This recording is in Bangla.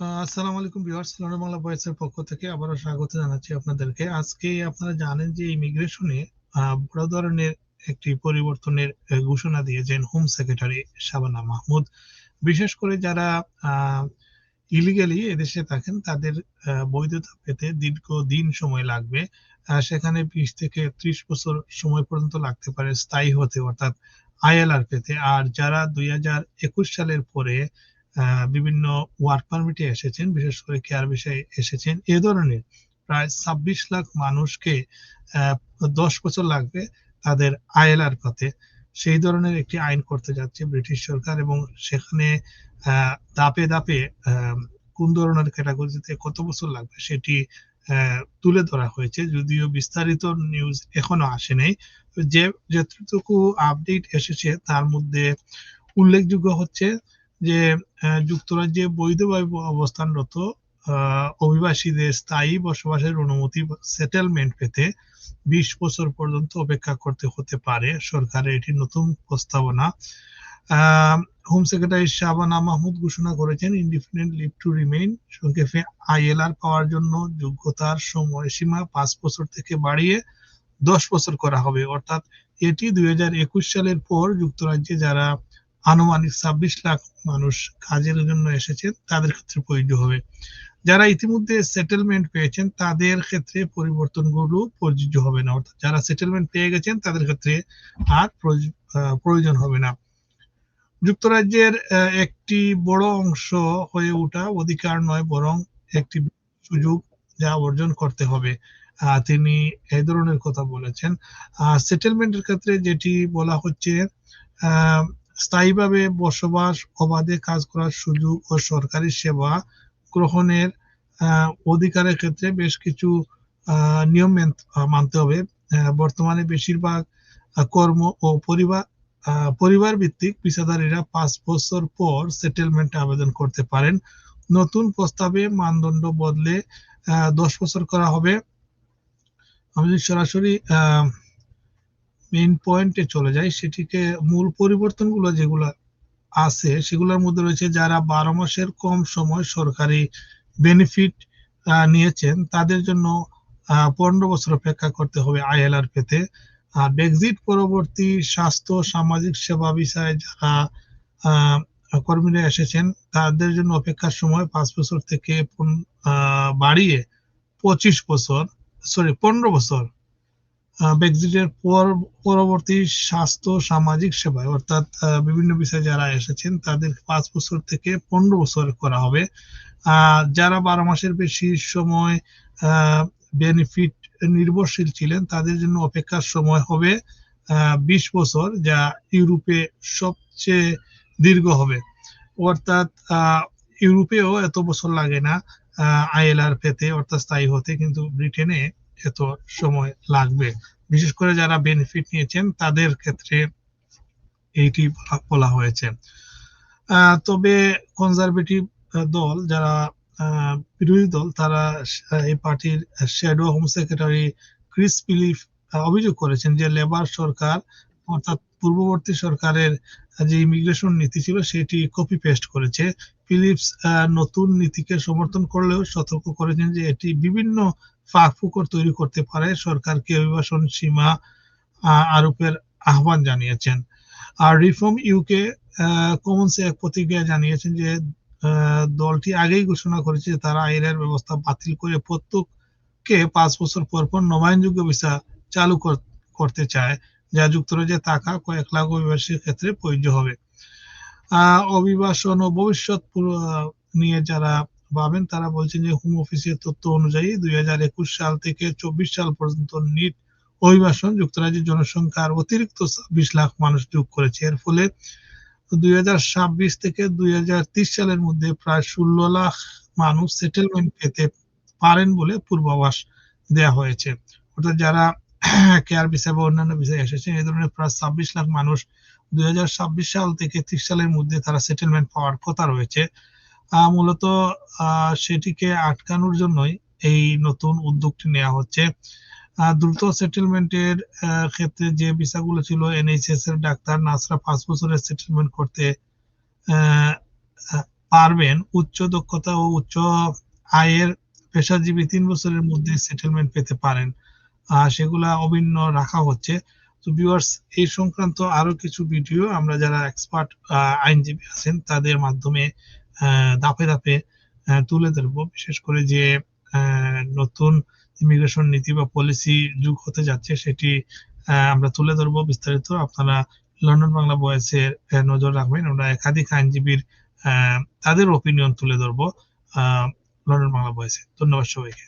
আসসালামু আলাইকুম বাংলা পক্ষ থেকে আবারও স্বাগত জানাচ্ছি আপনাদেরকে। আজকে আপনারা জানেন যে ইমিগ্রেশনে বড় ধরনের একটি পরিবর্তনের ঘোষণা দিয়েছেন হোম সেক্রেটারি শাবানা মাহমুদ। বিশেষ করে যারা ইলিগালি এদেশে থাকেন, তাদের বৈধতা পেতে দীর্ঘ দিন সময় লাগবে। সেখানে বিশ থেকে ত্রিশ বছর সময় পর্যন্ত লাগতে পারে স্থায়ী হতে, অর্থাৎ আইএলআর পেতে। আর যারা দুই হাজার একুশ সালের পরে বিভিন্ন ওয়ার্ক পারমিটে এসেছেন বিশেষ করে কেয়ার বিষয়ে এসেছেন। এ ধরনের প্রায় ছাব্বিশ লাখ মানুষকে দশ বছর লাগবে তাদের আইএলআর পাতে। সেই ধরনের একটি আইন করতে যাচ্ছে ব্রিটিশ সরকার এবং সেখানে দাপে আহ, কোন ধরনের ক্যাটাগরিতে কত বছর লাগবে সেটি তুলে ধরা হয়েছে। যদিও বিস্তারিত নিউজ এখনও আসে নাই যে যতটুকু আপডেট এসেছে তার মধ্যে উল্লেখযোগ্য হচ্ছে যে যুক্তরাজ্যে বৈধভাবে অবস্থানরত অভিবাসীদের স্থায়ী বসবাসের অনুমতি সেটেলমেন্ট পেতে বিশ বছর পর্যন্ত অপেক্ষা করতে হতে পারে সরকারের এটি নতুন প্রস্তাবনা। হোম সেক্রেটারি শাবানা মাহমুদ ঘোষণা করেছেন ইন্ডিপেন্ডেন্ট লিভ টু রিমেইন সংক্ষেপে, আইএলআর পাওয়ার জন্য যোগ্যতার সময়সীমা পাঁচ বছর থেকে বাড়িয়ে দশ বছর করা হবে। অর্থাৎ এটি দুই হাজার একুশ সালের পর যুক্তরাজ্যে যারা আনুমানিক ছাব্বিশ লাখ মানুষ কাজের জন্য এসেছেন তাদের ক্ষেত্রে প্রযোজ্য হবে। যারা ইতিমধ্যে সেটেলমেন্ট পেয়েছেন, তাদের ক্ষেত্রে পরিবর্তনগুলো প্রযোজ্য হবে না। অর্থাৎ যারা সেটেলমেন্ট পেয়ে গেছেন, তাদের ক্ষেত্রে আর প্রয়োজন হবে না। যুক্তরাজ্যের একটি বড় অংশ হয়ে ওঠা অধিকার নয়, বরং একটি সুযোগ যা অর্জন করতে হবে। তিনি এই ধরনের কথা বলেছেন। সেটেলমেন্টের ক্ষেত্রে যেটি বলা হচ্ছে স্থায়ীভাবে বসবাস অবাধে কাজ করার সুযোগ ও সরকারি সেবা গ্রহণের আহ, অধিকারের ক্ষেত্রে বেশ কিছু আহ, নিয়ম মানতে হবে। বর্তমানে বেশিরভাগ আহ, কর্ম ও পরিবার আহ, পরিবার ভিত্তিক পেশাদারীরা পাঁচ বছর পর সেটেলমেন্ট আবেদন করতে পারেন। নতুন প্রস্তাবে মানদণ্ড বদলে আহ, দশ বছর করা হবে। আমি সরাসরি মেইন পয়েন্টে চলে যাই, সেটিকে মূল পরিবর্তনগুলো যেগুলো আছে, সেগুলোর মধ্যে রয়েছে যারা বারো মাসের কম সময় সরকারি বেনিফিট নিয়েছেন, তাদের জন্য পনেরো বছর অপেক্ষা করতে হবে আইএলআর পেতে। আর ব্রেক্সিট পরবর্তী স্বাস্থ্য, সামাজিক সেবা বিষয়ে যারা কর্মীরা এসেছেন, তাদের জন্য অপেক্ষার সময় পাঁচ বছর থেকে বাড়িয়ে পঁচিশ বছর সরি পনেরো বছর ব্রেক্সিটের পর, পরবর্তী স্বাস্থ্য, সামাজিক সেবায়, অর্থাৎ বিভিন্ন বিষয়ে যারা এসেছেন, তাদের পাঁচ বছর থেকে পনেরো বছর করা হবে। যারা বারো মাসের বেশি সময় বেনিফিট নির্ভরশীল ছিলেন, তাদের জন্য অপেক্ষার সময় হবে বিশ বছর, যা ইউরোপে সবচেয়ে দীর্ঘ হবে। অর্থাৎ ইউরোপেও এত বছর লাগে না আইএলআর পেতে, অর্থাৎ স্থায়ী হতে, কিন্তু ব্রিটেনে এত সময় লাগবে। বিশেষ করে যারা বেনিফিট নিয়েছেন, তাদের ক্ষেত্রে এইটি বলা- হয়েছে। তবে কনজারভেটিভ দল যারা বিরোধী দল, তারা এই পার্টির shadow home secretary Chris Philp অভিযোগ করেছেন যে লেবার সরকার অর্থাৎ পূর্ববর্তী সরকারের যে ইমিগ্রেশন নীতি ছিল, সেটি কপি পেস্ট করেছে। ফিলিপস নতুন নীতিকে সমর্থন করলেও সতর্ক করেছেন যে এটি বিভিন্ন ফাঁক ফুকর তৈরি করতে পারে। সরকারকে অভিবাসন সীমা আরোপের আহ্বান জানিয়েছেন। আর রিফর্ম ইউকে কমন্সে এক প্রতিক্রিয়া জানিয়েছেন যে দলটি আগেই ঘোষণা করেছে যে তারা আইনের ব্যবস্থা বাতিল করে প্রত্যেককে পাঁচ বছর পর পর নবায়নযোগ্য ভিসা চালু কর- করতে চায়, যা যুক্তরাজ্যে থাকা কয়েক লাখ অভিবাসীর ক্ষেত্রে প্রযোজ্য হবে। অভিবাসন ও ভবিষ্যৎ নিয়ে যারা ভাবেন তারা বলছেন যে হোম অফিসের তথ্য অনুযায়ী দুই সাল থেকে চব্বিশ সাল পর্যন্ত নিট অভিবাসন যুক্তরাজ্যের জনসংখ্যার অতিরিক্ত বিশ লাখ মানুষ যোগ করেছে। এর ফলে দুই থেকে দুই সালের মধ্যে প্রায় ষোলো লাখ মানুষ সেটেলমেন্ট পেতে পারেন বলে পূর্বাভাস দেয়া হয়েছে। অর্থাৎ যারা কেয়ার বিষয় বা অন্যান্য বিষয়ে এসেছেন, এই ধরনের প্রায় ছাব্বিশ লাখ মানুষ দুই হাজার ছাব্বিশ সাল থেকে ত্রিশ সালের মধ্যে তারা সেটেলমেন্ট পাওয়ার কথা রয়েছে। মূলত সেটিকে আটকানোর জন্যই এই নতুন উদ্যোগটি নেওয়া হচ্ছে। দ্রুত সেটেলমেন্টের ক্ষেত্রে যে ভিসাগুলো ছিল এনএইচএস এর ডাক্তার নার্সরা পাঁচ বছরের সেটেলমেন্ট করতে পারবেন। উচ্চ দক্ষতা ও উচ্চ আয়ের পেশাজীবী তিন বছরের মধ্যে সেটেলমেন্ট পেতে পারেন। সেগুলা অভিন্ন রাখা হচ্ছে। তো ভিউয়ার্স এই সংক্রান্ত আরও কিছু ভিডিও আমরা যারা এক্সপার্ট আইনজীবী আছেন, তাদের মাধ্যমে ধাপে ধাপে তুলে ধরবো। বিশেষ করে যে নতুন ইমিগ্রেশন নীতি বা পলিসি যুগ হতে যাচ্ছে, সেটি আমরা তুলে ধরবো বিস্তারিত। আপনারা লন্ডন বাংলা বয়েসে নজর রাখবেন। আমরা একাধিক আইনজীবীর তাদের ওপিনিয়ন তুলে ধরবো লন্ডন বাংলা বয়েসে ধন্যবাদ সবাইকে।